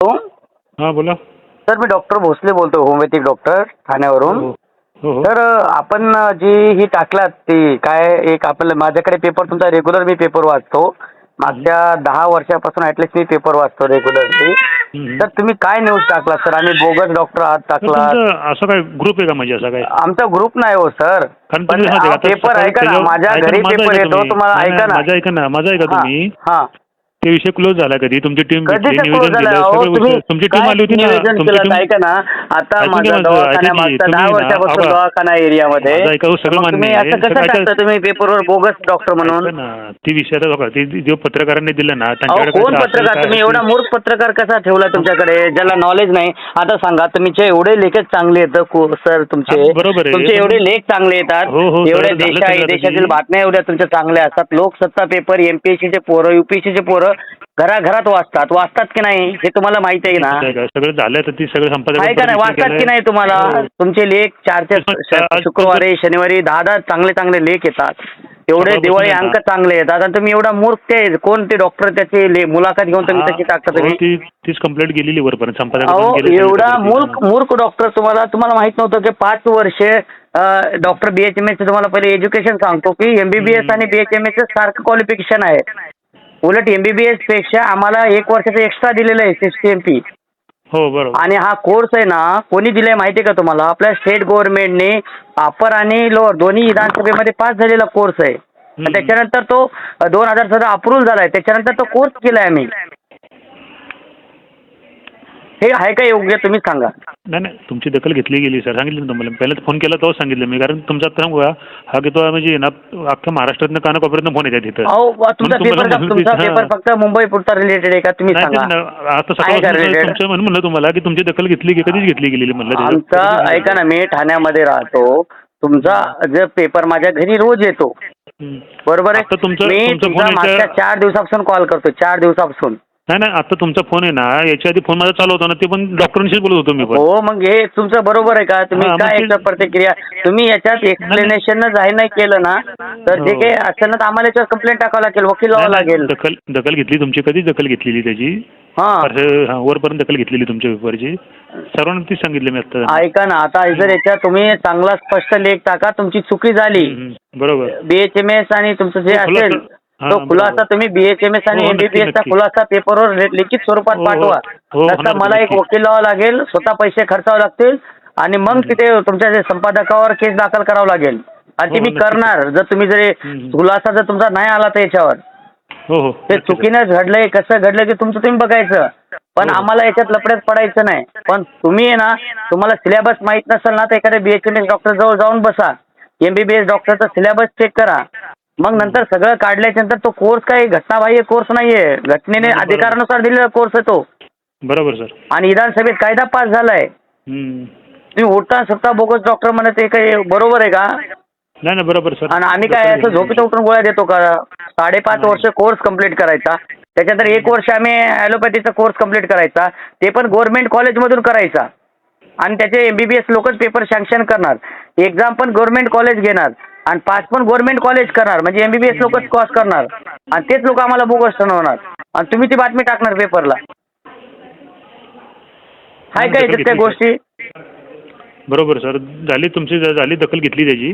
हो हां बोला. सर मी डॉक्टर भोसले बोलतो होमिओपॅथिक डॉक्टर ठाण्यावरून. हो हो हो. तर आपण जी ही टाकलात ती काय एक आपल्याला माझ्याकडे पेपर तुमचा रेग्युलर मी पेपर वाचतो. मागच्या दहा वर्षापासून ऍटलिस्ट मी पेपर वाचतो रेग्युलरली हम्म. तर तुम्ही काय न्यूज टाकला सर? आम्ही बोगस डॉक्टर आहात तर टाकला तुमचं असं काय ग्रुप आहे का म्हणजे असं काय? आमचा ग्रुप नाही हो सर. कारण पण तुम्ही सांगते आता पेपर सकाळी ऐका ना त्याच्यावर- माझ्या ऐका ना, घरी माझं पेपर ऐका येतो तुम्ही. तुम्हाला नाही, ऐका नाही, ना. माझं ऐका ना माझं ऐका हा, तुम्ही. हा ते विषय क्लोज झाला कधी? तुमची टीम कधीच निवेदन झालं? दिलं अहो सगळं तुम्ही विषय- तुमची टीम काय आली होती ना? नियोजन तुमची केलं? टीम ऐका ना. आता ऐकून माझा घ्या माझं, दवाखाना ऐका की, मागचा तुम्ही दहा ना, वर्षापासून आवा- दवाखाना एरियामध्ये माझं ऐका, हो, सगळं मग मान्य तुम्ही आहे. असं कसं सकाळच्या- टाकता तुम्ही पेपरवर बोगस डॉक्टर म्हणून? ना ती विषयाला बघा ते जे पत्रकारांनी दिलं ना अहो त्यांच्याकडे कोण असेल पत्रकार? काय तुम्ही असेल. एवढा मूर्ख पत्रकार कसा ठेवला तुमच्याकडे? ज्याला नॉलेज नाही. आता सांगा तुमचे एवढे लेखक चांगले येतं सर तुमचे. हा, बरोबर आहे. तुमचे एवढे लेख चांगले येतात. हो, हो, एवढे सगळं झालं देशा सगळं देशातील बातम्या एवढ्या तुमच्या चांगल्या असतात. लोकसत्ता पेपर एमपीएससीचे पोरं युपीएससीचे पोरं घराघरात वाचतात. वाचतात की नाही हे तुम्हाला माहिती आहे ना. सगळं झालं तर ती सगळं आहे का नाही वाचतात की नाही तुम्हाला? तुमचे लेख श- आज- शुक्रवारी शनिवारी दहा दहा चांगले चांगले लेख येतात. एवढे दिवाळी आहे. अंक चांगले येतात. आणि तुम्ही एवढा मूर्ख ते कोण ते डॉक्टर त्याची मुलाखत घेऊन तुम्ही तशी टाकता तुम्ही ती तीच कंप्लेंट गेलेली वरपर्यंत. संपादक अहो एवढा मूर्ख मूर्ख डॉक्टर तुम्हाला तुम्हाला माहीत नव्हतं की पाच वर्षे doctor B H M S तुम्हाला पहिले एज्युकेशन सांगतो की एमबीबीएस आणि बी एच एम एस सारखं क्वालिफिकेशन आहे. उलट एमबीबीएसपेक्षा आम्हाला एक वर्षाचं एक्स्ट्रा दिलेलं आहे सिस्टीएमपी हो बरोबर. आणि हा कोर्स आहे ना कोणी दिलाय माहिती आहे का तुम्हाला? आपल्या स्टेट गव्हर्नमेंटने अपर आणि लोअर दोन्ही विधानसभेमध्ये पास झालेला कोर्स आहे. आणि त्याच्यानंतर तो दोन हजार सतरा अप्रूव्ह झालाय. त्याच्यानंतर तो कोर्स केलाय आम्ही. हे आहे का योग्य तुम्ही सांगा नाही नाही तुमची दखल घेतली गेली सर सांगितलं ना तुम्हाला पहिला फोन केला तेव्हा सांगितलं मी कारण तुमचा बघा हा की तो म्हणजे ना अख्ख्या महाराष्ट्रातनं कानाकोपऱ्यातनं फोन येतात तिथं अहो तुमचा म्हणून पेपर का तुमचा पेपर. फक्त मुंबई पुरता रिलेटेड आहे का तुम्ही नाही सांगा ते ना, आता आहे का सकाळ related? तुमचं म्हणून म्हणलं तुम्हाला की तुमची दखल घेतली की कधीच घेतली गेलेली म्हणलं. आमचा. ऐका ना मी ठाण्यामध्ये राहतो तुमचा जर पेपर माझ्या घरी रोज येतो हम्म. बरोबर आता आहे तुमचं- मी तुमचा तुमचा फोन मागच्या याच्या- चार दिवसापासून कॉल करतो चार दिवसापासून नाही नाही आता तुमचा फोन आहे ना याच्या आधी फोन माझा चालू होता ना ते पण डॉक्टरांशीच बोलत होतो मी पण. हो मग हे तुमचं बरोबर आहे का? तुम्ही हां, मग काय ते- याच्यावर प्रतिक्रिया? तुम्ही याच्यात एक्सप्लेनेशन जाहीर नाही केलं ना तर जे हो. काही असेल ना तर आम्हाला याच्यावर कंप्लेंट टाकावं लागेल वकील लावावं नाही, नाही, लागेल. दखल दखल घेतली तुमची कधीच दखल घेतलेली त्याची? हा. असं हा, वरपर्यंत दखल घेतलेली तुमच्या पेपरची सर्वांना तीच सांगितलं मी आता. ऐका ना आता जर याच्यात तुम्ही चांगला स्पष्ट लेख टाका तुमची चुकी झाली. हम्म, बरोबर. बीएचएमएस आणि तुमचं जे हो, खुलासा- असेल तो. खुलासा तुम्ही बीएचएमएस आणि हो, एमबीबीएस चा नक्की. खुलासा पेपरवर लिखित स्वरूपात हो, हो. पाठवा हो, नसता होणार मला एक. वकील लावावं लागेल स्वतः पैसे खर्चावे लागतील आणि मग तिथे तुमच्या संपादकावर केस दाखल करावं लागेल आणि ती हो, मी. करणार जर तुम्ही जर. खुलासा जर तुमचा नाही आला तर याच्यावर हो हो ते चुकीनं घडलंय कसं घडलंय ते तुमचं तुम्ही बघायचं पण हो. आम्हाला याच्यात लपड्यात पडायचं नाही पण तुम्ही आहे ना तुम्हाला सिलेबस माहीत नसेल ना तर एखाद्या बीएचएमएस डॉक्टर जवळ जाऊन बसा एमबीबीएस डॉक्टरचा सिलेबस चेक करा मग नंतर सगळं काढल्याच्या नंतर तो कोर्स काही घटनाबाह्य कोर्स नाहीये. घटनेने बरोबर. अधिकारानुसार दिलेला कोर्स आहे तो. बरोबर सर. आणि विधानसभेत कायदा पास झालाय. हम्म. तुम्ही उठता स्वतः बोगस डॉक्टर म्हणत ते काही बरोबर आहे का? नाही नाही बरोबर सर. आणि आम्ही काय असं झोपेत उठून गोळ्या देतो का? साडेपाच. वर्ष कोर्स कंप्लीट करायचा. त्याच्यानंतर एक वर्ष आम्ही ॲलोपॅथीचा कोर्स कंप्लीट करायचा. ते पण गव्हर्नमेंट कॉलेजमधून करायचा. आणि त्याचे एमबीबीएस लोकच पेपर सँक्शन करणार. एक्झाम पण गव्हर्नमेंट कॉलेज घेणार. आणि पास पण गव्हर्नमेंट कॉलेज करणार. म्हणजे एमबीबीएस लोकच कॉस करणार. आणि तेच लोक आम्हाला बोगस ठरवणार. आणि तुम्ही ती बातमी टाकणार पेपरला हाय काय त्या गोष्टी? बरोबर सर. झाली तुमची झाली दखल घेतली त्याची.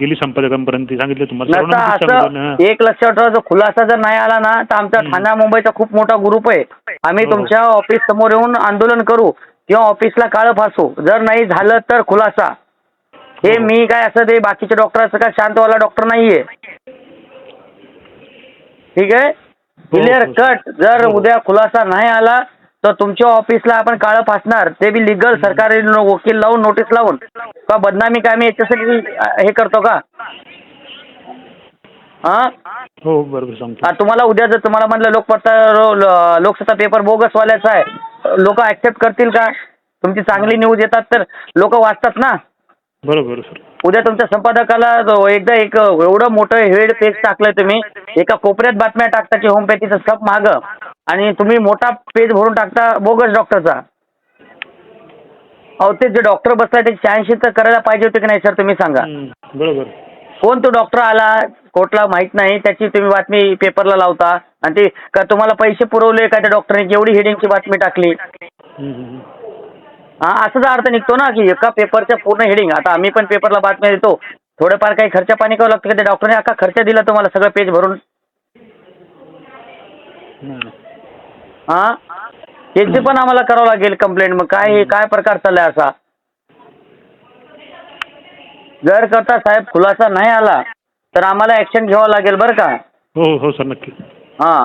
गेली संपादकांपर्यंत ती सांगितलं तुम्हाला. नसता सर्वांना सांगितलं एक लक्षात ठेवा जो खुलासा जर नाही आला ना तर आमचा. ठाणा मुंबईचा खूप मोठा ग्रुप आहे. आम्ही हो. तुमच्या ऑफिस समोर येऊन आंदोलन करू किंवा ऑफिसला काळं फासू. जर नाही झालं तर खुलासा. हे हो. मी काय असं ते बाकीच्या डॉक्टरांचं काय शांतवाला डॉक्टर नाहीये. ठीक आहे? क्लिअर हो. कट जर हो. उद्या खुलासा नाही आला तर तुमच्या ऑफिसला आपण काळं फासणार. ते बी लिगल सरकारी वकील लावून नोटीस लावून. का बदनामी काय आम्ही याच्यासाठी हे करतो का? हा? हो बरोबर तुम्हाला उद्या जर तुम्हाला म्हणलं लोकपत्ता लो- लोकसत्ता पेपर बोगसवाल्याचा आहे लोक ऍक्सेप्ट करतील का? तुमची चांगली न्यूज येतात तर लोक वाचतात ना? बरोबर सर. उद्या तुमच्या संपादकाला एकदा एक एवढं मोठं हेड पेज टाकलंय तुम्ही. एका कोपऱ्यात बातम्या टाकता की होमपॅथीचं सब मागं. आणि तुम्ही मोठा पेज भरून टाकता बोगस डॉक्टरचा अहो ते जे डॉक्टर बसलाय ते शहाऐंशी तर करायला पाहिजे होते की नाही सर तुम्ही सांगा. बरोबर. कोण तो डॉक्टर आला कोर्टला माहीत नाही त्याची तुम्ही बातमी पेपरला लावता. आणि ते का तुम्हाला पैसे पुरवले का त्या डॉक्टरने एवढी हेडिंगची बातमी टाकली. हा असाच अर्थ निघतो ना की एका पेपरच्या पूर्ण हेडिंग आता आम्ही पण पेपरला बातम्या देतो. थोडंफार काही खर्च पाणी करावं लागतं का त्या डॉक्टरने अख्खा खर्च दिला तुम्हाला सगळं पेज भरून. हा? त्याची पण आम्हाला करावं लागेल कंप्लेंट मग काय हे काय प्रकार चाललाय असा? जर करता साहेब खुलासा नाही आला तर आम्हाला ऍक्शन घ्यावं लागेल बरं का? हो हो सर नक्की. हा.